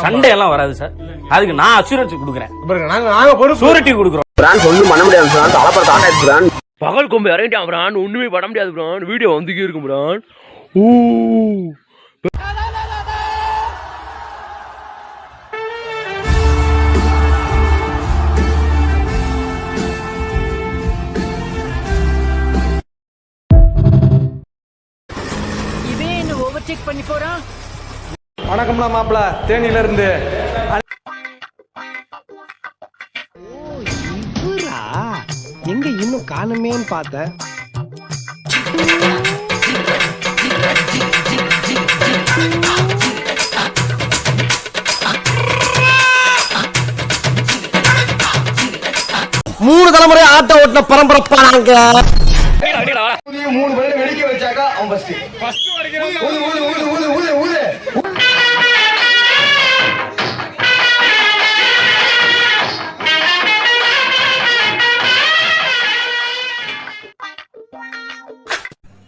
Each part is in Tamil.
சண்டை எல்லாம் வராது சார். அதுக்கு நான் அசூரன்ஸ் கொடுக்குறேன். பாருங்க நாங்க சூரிட்டி கொடுக்குறோம். பண்ண முடியாது பிரான். தலைப்பட பிரான். பகல் கொம்பு இறங்கிட்டான் பிரான். ஒண்ணுமே பண்ண முடியாது பிரான். வீடியோ வந்துக்கே இருக்கும் பிரான். ஊ. ஓவர்டேக் பண்ணி போறான்? வணக்கம்ல மாப்பிள. தேனியில இருந்து எங்க இன்னும் காணுமேன்னு பார்த்தேன் மூணு தலைமுறை ஆட்டோ ஓட்டின பரம்பரப்பா நாங்க மூணு பேரும் வெடிக்க வச்சாக்கா அவன் ஃபர்ஸ்ட்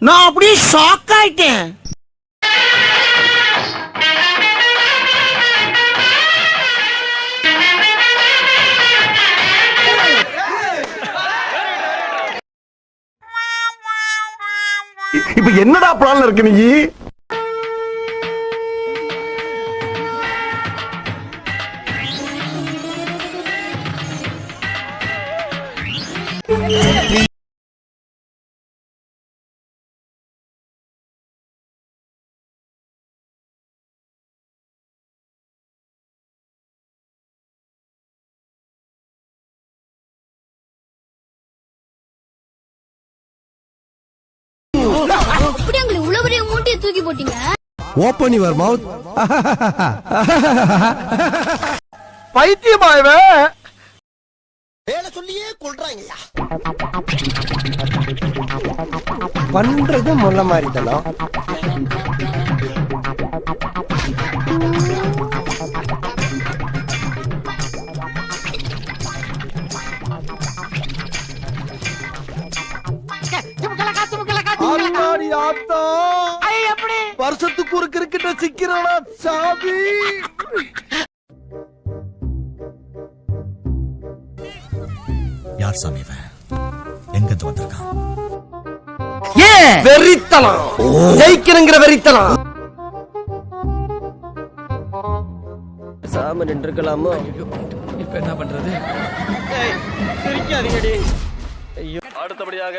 நான் அப்படியே ஷாக் ஆயிட்டேன். இப்ப என்னடா பிளான்ல இருக்கு நீ? மூட்டையை தூக்கி போட்டீங்க? ஓப்பன் யுவர் மவுத் பைத்தியமா இவன் பண்றது முள்ள மாதிரி தானோ ஆத்தாடி ஆத்தா. சிக்கிறானா சாமி? யார் சாமி இவன்? எங்கிருந்து வந்திருக்கான்? வெறித்தனம். ஜெயிக்கணுங்கிற வெறித்தனம். சாம நின்றுக்கலாமோ? அடுத்தபடியாக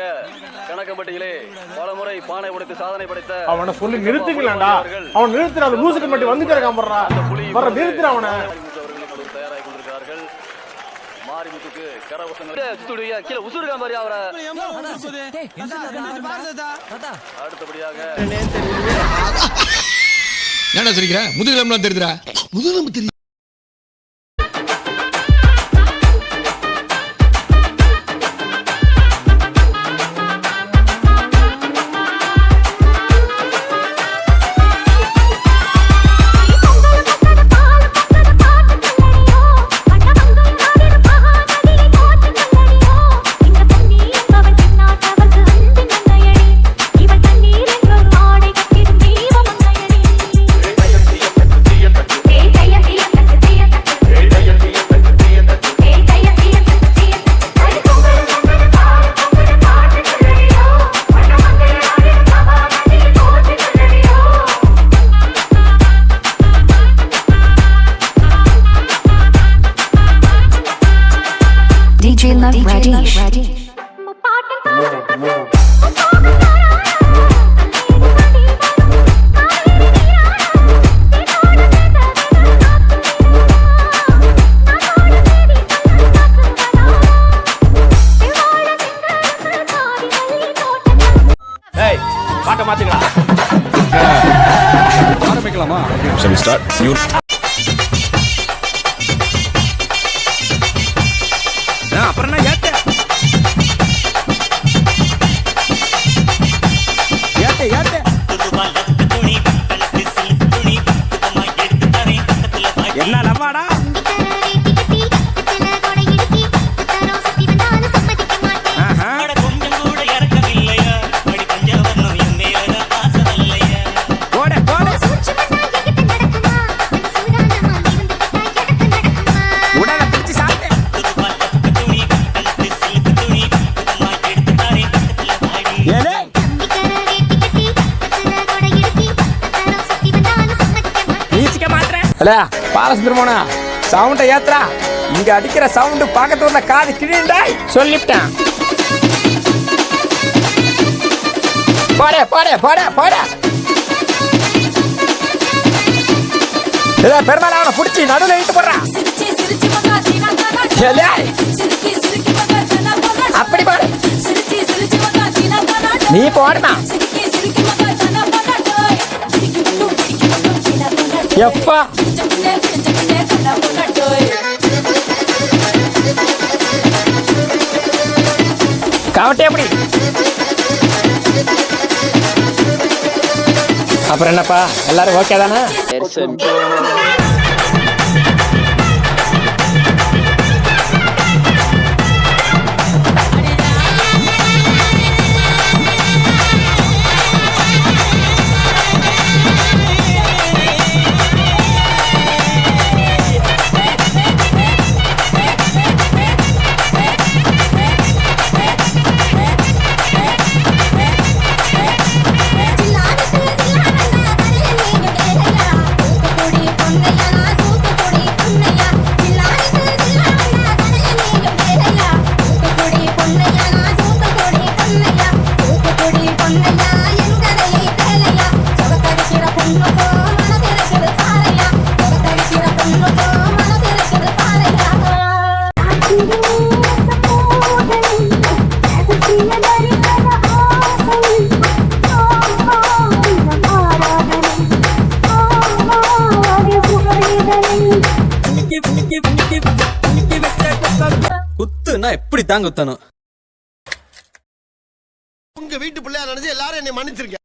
கணக்கம்பட்டியிலே பல முறை பானை உடைத்து சாதனை படைத்த அவனை சொல்லி நிறுத்துக்கலாம்டா அவன் நிறுத்துற அந்த லூசுக்கு மட்டும் வந்துட்டே இருக்கான் போடுறா. வர நிறுத்துற அவனை. மாரிமுத்துக்கு கரவசங்கள். சுத்துடுவியா கீழே உசுருக்கா மாதிரி அவரை. அடுத்தபடியாக என்ன தெரியுற முதுகிலம்லாம் தெரியுதுடா. முதுகிலம் தெரியும் ஏய் பாட்டை மாத்துக்கலாம் ஆரம்பிக்கலாமா? சரி ஸ்டார்ட் என்ன இல்ல பாலசுந்தரமோனா சவுண்ட ஏத்துறா. இங்க அடிக்கிற சவுண்ட் பக்கத்து ஊர்ல காது கிழிண்டா சொல்லிவிட்டேன். போடே போடே போடே போடே. இதோ பெருமாள் அவனை பிடிச்சி நடுவில் இட்டு போடுறான் அப்படி பாடு நீ போடுமா? எப்பா. கவட்டே எப்படி அப்புறம் என்னப்பா? எல்லாரும் ஓகே தானே? குத்துனா எப்படி தான் குத்தணும்? உங்க வீட்டு பிள்ளையா நினைச்சு எல்லாரும் என்னை மன்னிச்சிருக்க